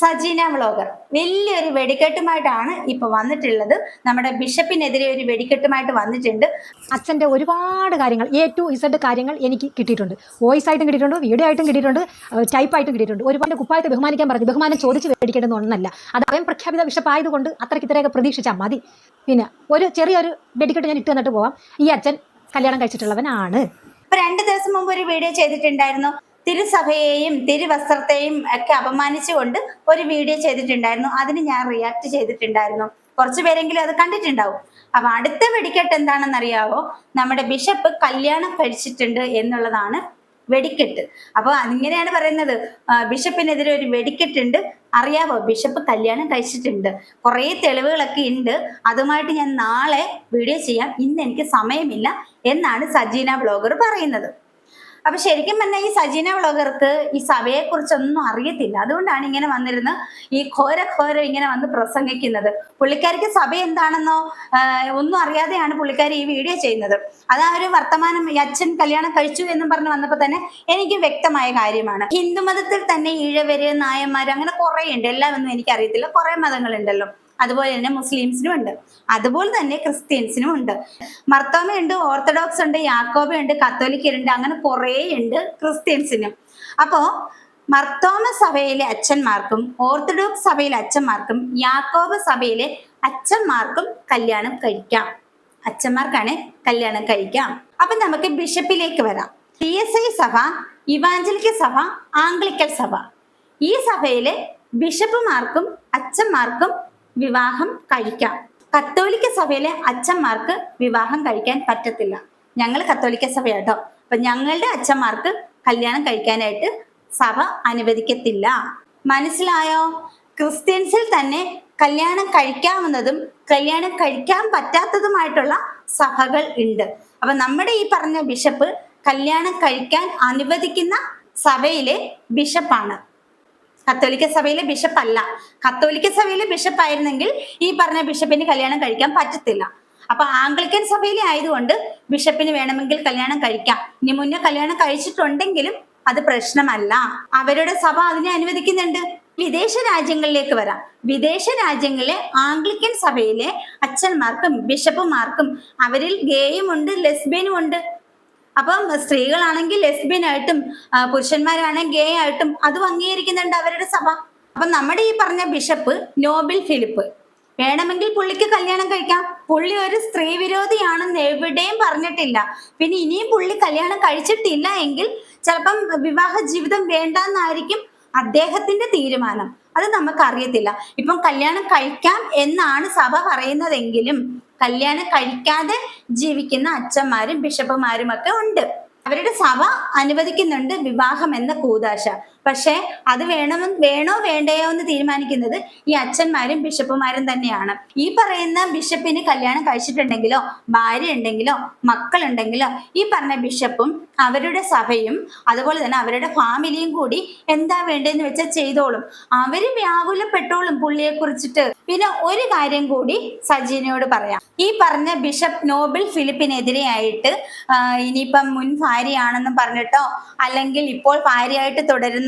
Sajina vlogger. വലിയൊരു വെടിക്കെട്ടുമായിട്ടാണ് ഇപ്പൊ വന്നിട്ടുള്ളത്. നമ്മുടെ ബിഷപ്പിനെതിരെ ഒരു വെടിക്കെട്ടുമായിട്ട് വന്നിട്ടുണ്ട്. അച്ഛന്റെ ഒരുപാട് കാര്യങ്ങൾ എ ടു ഇസഡ് കാര്യങ്ങൾ എനിക്ക് കിട്ടിയിട്ടുണ്ട്. വോയിസ് ആയിട്ടും കിട്ടിയിട്ടുണ്ട് വീഡിയോ ആയിട്ടും കിട്ടിയിട്ടുണ്ട് ടൈപ്പ് ആയിട്ടും കിട്ടിയിട്ടുണ്ട്. ഒരുപാട് കുപ്പായത്തെ ബഹുമാനിക്കാൻ പറഞ്ഞു. ബഹുമാനം ചോദിച്ച് മേടിക്കേണ്ടുന്ന ഒന്നല്ല. അത് അവൻ പ്രഖ്യാപിത ബിഷപ്പായതുകൊണ്ട് അത്രയ്ക്ക് ഇത്രയൊക്കെ പ്രതീക്ഷിച്ചാൽ മതി. പിന്നെ ഒരു ചെറിയൊരു വെടിക്കെട്ട് ഞാൻ ഇട്ട് തന്നിട്ട് പോവാം. ഈ അച്ഛൻ കല്യാണം കഴിച്ചിട്ടുള്ളവനാണ്. ഇപ്പൊ രണ്ട് ദിവസം മുമ്പ് ഒരു വീഡിയോ ചെയ്തിട്ടുണ്ടായിരുന്നു. തിരുസഭയെയും തിരുവസ്ത്രത്തെയും ഒക്കെ അപമാനിച്ചുകൊണ്ട് ഒരു വീഡിയോ ചെയ്തിട്ടുണ്ടായിരുന്നു. അതിന് ഞാൻ റിയാക്ട് ചെയ്തിട്ടുണ്ടായിരുന്നു. കുറച്ചു പേരെങ്കിലും അത് കണ്ടിട്ടുണ്ടാവും. അപ്പൊ അടുത്ത വെടിക്കെട്ട് എന്താണെന്നറിയാവോ? നമ്മുടെ ബിഷപ്പ് കല്യാണം കഴിച്ചിട്ടുണ്ട് എന്നുള്ളതാണ് വെടിക്കെട്ട്. അപ്പൊ അതിങ്ങനെയാണ് പറയുന്നത്. ബിഷപ്പിനെതിരെ ഒരു വെടിക്കെട്ടുണ്ട്. അറിയാവോ? ബിഷപ്പ് കല്യാണം കഴിച്ചിട്ടുണ്ട്. കുറേ തെളിവുകളൊക്കെ ഉണ്ട്. അതുമായിട്ട് ഞാൻ നാളെ വീഡിയോ ചെയ്യാം. ഇന്ന് എനിക്ക് സമയമില്ല എന്നാണ് സജീന ബ്ലോഗർ പറയുന്നത്. അപ്പൊ ശരിക്കും പറഞ്ഞാൽ ഈ സജീന വ്ളോഗർക്ക് ഈ സഭയെ കുറിച്ചൊന്നും അറിയത്തില്ല. അതുകൊണ്ടാണ് ഇങ്ങനെ വന്നിരുന്ന് ഈ ഘോര ഘോരം ഇങ്ങനെ വന്ന് പ്രസംഗിക്കുന്നത്. പുള്ളിക്കാരിക്ക് സഭ എന്താണെന്നോ ഒന്നും അറിയാതെയാണ് പുള്ളിക്കാരി ഈ വീഡിയോ ചെയ്യുന്നത്. അത് ആ ഒരു വർത്തമാനം ഈ അച്ഛൻ കല്യാണം കഴിച്ചു എന്നും പറഞ്ഞ് വന്നപ്പോൾ തന്നെ എനിക്ക് വ്യക്തമായ കാര്യമാണ്. ഹിന്ദുമതത്തിൽ തന്നെ ഈഴവര് നായന്മാർ അങ്ങനെ കുറെ ഉണ്ട് എല്ലാം ഒന്നും എനിക്ക് അറിയത്തില്ല കുറെ മതങ്ങളുണ്ടല്ലോ. അതുപോലെ തന്നെ മുസ്ലിംസിനും ഉണ്ട്. അതുപോലെ തന്നെ ക്രിസ്ത്യൻസിനും ഉണ്ട്. മർത്തോമയുണ്ട് ഓർത്തഡോക്സ് ഉണ്ട് യാക്കോബയുണ്ട് കത്തോലിക്കരുണ്ട് അങ്ങനെ കുറേ ഉണ്ട് ക്രിസ്ത്യൻസിനും. അപ്പോ മർത്തോമ സഭയിലെ അച്ഛന്മാർക്കും ഓർത്തഡോക്സ് സഭയിലെ അച്ഛന്മാർക്കും യാക്കോബ സഭയിലെ അച്ഛന്മാർക്കും കല്യാണം കഴിക്കാം. അച്ഛന്മാർക്കാണ് കല്യാണം കഴിക്കാം. അപ്പൊ നമുക്ക് ബിഷപ്പിലേക്ക് വരാം. പി എസ് ഐ സഭ ഇവാഞ്ചലിക്ക സഭ ആംഗ്ലിക്കൽ സഭ. ഈ സഭയിലെ ബിഷപ്പുമാർക്കും അച്ഛന്മാർക്കും വിവാഹം കഴിക്കാം. കത്തോലിക്ക സഭയിലെ അച്ഛന്മാർക്ക് വിവാഹം കഴിക്കാൻ പറ്റത്തില്ല. ഞങ്ങൾ കത്തോലിക്ക സഭയാട്ടോ. അപ്പൊ ഞങ്ങളുടെ അച്ഛന്മാർക്ക് കല്യാണം കഴിക്കാനായിട്ട് സഭ അനുവദിക്കത്തില്ല. മനസ്സിലായോ? ക്രിസ്ത്യൻസിൽ തന്നെ കല്യാണം കഴിക്കാവുന്നതും കല്യാണം കഴിക്കാൻ പറ്റാത്തതുമായിട്ടുള്ള സഭകൾ ഉണ്ട്. അപ്പൊ നമ്മുടെ ഈ പറഞ്ഞ ബിഷപ്പ് കല്യാണം കഴിക്കാൻ അനുവദിക്കുന്ന സഭയിലെ ബിഷപ്പാണ്. കത്തോലിക്ക സഭയിലെ ബിഷപ്പ് അല്ല. കത്തോലിക്ക സഭയിലെ ബിഷപ്പ് ആയിരുന്നെങ്കിൽ ഈ പറഞ്ഞ ബിഷപ്പിന് കല്യാണം കഴിക്കാൻ പറ്റത്തില്ല. അപ്പൊ ആംഗ്ലിക്കൻ സഭയിലെ ആയതുകൊണ്ട് ബിഷപ്പിന് വേണമെങ്കിൽ കല്യാണം കഴിക്കാം. ഇനി മുന്നേ കല്യാണം കഴിച്ചിട്ടുണ്ടെങ്കിലും അത് പ്രശ്നമല്ല. അവരുടെ സഭ അതിനെ അനുവദിക്കുന്നുണ്ട്. വിദേശ രാജ്യങ്ങളിലേക്ക് വരാം. വിദേശ രാജ്യങ്ങളിലെ ആംഗ്ലിക്കൻ സഭയിലെ അച്ഛന്മാർക്കും ബിഷപ്പുമാർക്കും അവരിൽ ഗേയും ഉണ്ട് ലെസ്ബിയനും ഉണ്ട്. അപ്പം സ്ത്രീകളാണെങ്കിൽ ലെസ്ബിയൻ ആയിട്ടും പുരുഷന്മാരാണെങ്കിൽ ഗേ ആയിട്ടും അതും അംഗീകരിക്കുന്നുണ്ട് അവരുടെ സഭ. അപ്പൊ നമ്മുടെ ഈ പറഞ്ഞ ബിഷപ്പ് നോബിൾ ഫിലിപ്പ് വേണമെങ്കിൽ പുള്ളിക്ക് കല്യാണം കഴിക്കാം. പുള്ളി ഒരു സ്ത്രീ വിരോധിയാണെന്ന് എവിടെയും പറഞ്ഞിട്ടില്ല. പിന്നെ ഇനിയും പുള്ളി കല്യാണം കഴിച്ചിട്ടില്ല എങ്കിൽ ചിലപ്പം വിവാഹ ജീവിതം വേണ്ടെന്നായിരിക്കും അദ്ദേഹത്തിന്റെ തീരുമാനം. അത് നമുക്ക് അറിയത്തില്ല ഇപ്പം കല്യാണം കഴിക്കാം എന്നാണ് സഭ പറയുന്നതെങ്കിലും കല്യാണം കഴിക്കാതെ ജീവിക്കുന്ന അച്ഛന്മാരും ബിഷപ്പുമാരും ഒക്കെ ഉണ്ട്. അവരുടെ സഭ അനുവദിക്കുന്നുണ്ട് വിവാഹം എന്ന കൂതാശ. പക്ഷേ അത് വേണമെന്ന് വേണോ വേണ്ടയോ എന്ന് തീരുമാനിക്കുന്നത് ഈ അച്ഛന്മാരും ബിഷപ്പുമാരും തന്നെയാണ്. ഈ പറയുന്ന ബിഷപ്പിന് കല്യാണം കഴിച്ചിട്ടുണ്ടെങ്കിലോ ഭാര്യ ഉണ്ടെങ്കിലോ മക്കളുണ്ടെങ്കിലോ ഈ പറഞ്ഞ ബിഷപ്പും അവരുടെ സഭയും അതുപോലെ തന്നെ അവരുടെ ഫാമിലിയും കൂടി എന്താ വേണ്ടതെന്ന് വെച്ചാൽ ചെയ്തോളും. അവർ വ്യാകുലപ്പെട്ടോളും പുള്ളിയെ കുറിച്ചിട്ട്. പിന്നെ ഒരു കാര്യം കൂടി സജീനയോട് പറയാം. ഈ പറഞ്ഞ ബിഷപ്പ് നോബിൾ ഫിലിപ്പിനെതിരെയായിട്ട് ഇനിയിപ്പം മുൻ ഭാര്യയാണെന്നും പറഞ്ഞിട്ടോ അല്ലെങ്കിൽ ഇപ്പോൾ ഭാര്യയായിട്ട്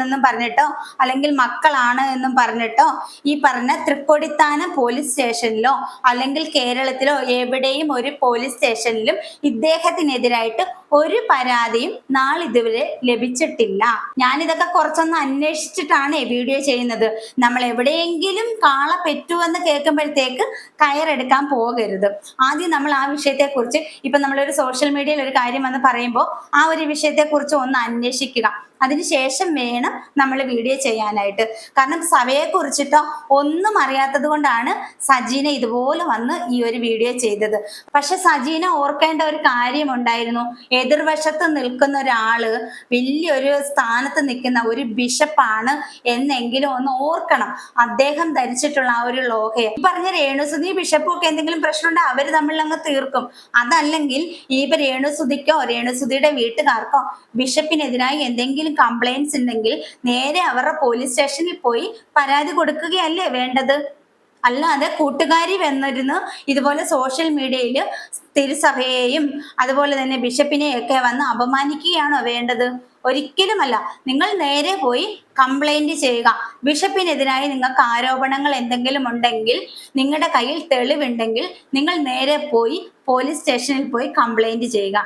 തുടരുന്നെന്നും പറഞ്ഞിട്ടോ? അല്ലെങ്കിൽ മക്കളാണ് എന്നും പറഞ്ഞിട്ടോ? ഈ പറഞ്ഞ തൃക്കൊടിത്താന പോലീസ് സ്റ്റേഷനിലോ അല്ലെങ്കിൽ കേരളത്തിലോ എവിടെയും ഒരു പോലീസ് സ്റ്റേഷനിലും ഇദ്ദേഹത്തിനെതിരായിട്ട് ഒരു പരാതിയും നാളിതുവരെ ലഭിച്ചിട്ടില്ല. ഞാനിതൊക്കെ കുറച്ചൊന്ന് അന്വേഷിച്ചിട്ടാണ് വീഡിയോ ചെയ്യുന്നത്. നമ്മൾ എവിടെയെങ്കിലും കാള പെറ്റുവെന്ന് കേൾക്കുമ്പോഴത്തേക്ക് കയറെടുക്കാൻ പോകരുത്. ആദ്യം നമ്മൾ ആ വിഷയത്തെക്കുറിച്ച് ഇപ്പൊ നമ്മളൊരു സോഷ്യൽ മീഡിയയിൽ ഒരു കാര്യം വന്ന് പറയുമ്പോൾ ആ ഒരു വിഷയത്തെക്കുറിച്ച് ഒന്ന് അന്വേഷിക്കുക. അതിനുശേഷം വേണം നമ്മൾ വീഡിയോ ചെയ്യാനായിട്ട്. കാരണം സഭയെ കുറിച്ചിട്ടോ ഒന്നും അറിയാത്തത് കൊണ്ടാണ് സജീന ഇതുപോലെ വന്ന് ഈ ഒരു വീഡിയോ ചെയ്തത്. പക്ഷെ സജീന ഓർക്കേണ്ട ഒരു കാര്യമുണ്ടായിരുന്നു. എതിർവശത്ത് നിൽക്കുന്ന ഒരാൾ വലിയൊരു സ്ഥാനത്ത് നിൽക്കുന്ന ഒരു ബിഷപ്പാണ് എന്നെങ്കിലും ഒന്ന് ഓർക്കണം. അദ്ദേഹം ധരിച്ചിട്ടുള്ള ആ ഒരു ലോഹയെ. പറഞ്ഞ രേണുസുതി ബിഷപ്പും ഒക്കെ എന്തെങ്കിലും പ്രശ്നമുണ്ടോ അവർ തമ്മിൽ അങ്ങ് തീർക്കും. അതല്ലെങ്കിൽ ഈ രേണുസുതിക്കോ രേണുസുതിയുടെ വീട്ടുകാർക്കോ ബിഷപ്പിനെതിരായി എന്തെങ്കിലും കംപ്ലൈൻസ് ഉണ്ടെങ്കിൽ നേരെ അവരുടെ പോലീസ് സ്റ്റേഷനിൽ പോയി പരാതി കൊടുക്കുകയല്ലേ വേണ്ടത്? അല്ലാതെ കൂട്ടുകാരി വന്നിരുന്ന് ഇതുപോലെ സോഷ്യൽ മീഡിയയിൽ തിരുസഭയെയും അതുപോലെ തന്നെ ബിഷപ്പിനെയൊക്കെ വന്ന് അപമാനിക്കുകയാണോ വേണ്ടത്? ഒരിക്കലുമല്ല. നിങ്ങൾ നേരെ പോയി കംപ്ലൈന്റ് ചെയ്യുക. ബിഷപ്പിനെതിരായി നിങ്ങൾക്ക് ആരോപണങ്ങൾ എന്തെങ്കിലും ഉണ്ടെങ്കിൽ നിങ്ങളുടെ കയ്യിൽ തെളിവുണ്ടെങ്കിൽ നിങ്ങൾ നേരെ പോയി പോലീസ് സ്റ്റേഷനിൽ പോയി കംപ്ലൈന്റ് ചെയ്യുക.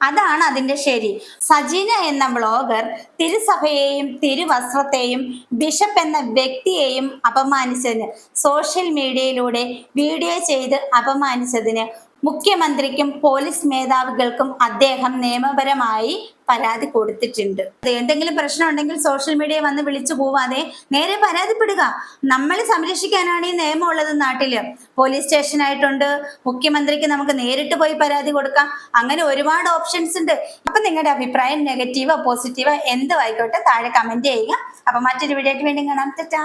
അതാണ് അതിന്റെ ശരി. സജീന എന്ന ബ്ലോഗർ തിരുസഭയെയും തിരുവസ്ത്രത്തെയും ബിഷപ്പ് എന്ന വ്യക്തിയെയും അപമാനിച്ചതിന് സോഷ്യൽ മീഡിയയിലൂടെ വീഡിയോ ചെയ്ത് അപമാനിച്ചതിന് മുഖ്യമന്ത്രിക്കും പോലീസ് മേധാവികൾക്കും അദ്ദേഹം നിയമപരമായി പരാതി കൊടുത്തിട്ടുണ്ട്. എന്തെങ്കിലും പ്രശ്നം ഉണ്ടെങ്കിൽ സോഷ്യൽ മീഡിയ വന്ന് വിളിച്ചു പോവാതെ നേരെ പരാതിപ്പെടുക. നമ്മളെ സംരക്ഷിക്കാനാണ് ഈ നിയമം ഉള്ളത് നാട്ടിൽ. പോലീസ് സ്റ്റേഷൻ ആയിട്ടുണ്ട്. മുഖ്യമന്ത്രിക്ക് നമുക്ക് നേരിട്ട് പോയി പരാതി കൊടുക്കാം. അങ്ങനെ ഒരുപാട് ഓപ്ഷൻസ് ഉണ്ട്. അപ്പൊ നിങ്ങളുടെ അഭിപ്രായം നെഗറ്റീവോ പോസിറ്റീവോ എന്തോ ആയിക്കോട്ടെ താഴെ കമന്റ് ചെയ്യുക. അപ്പൊ മറ്റൊരു വീഡിയോ ആയിട്ട് വീണ്ടും കാണാം. തെറ്റാ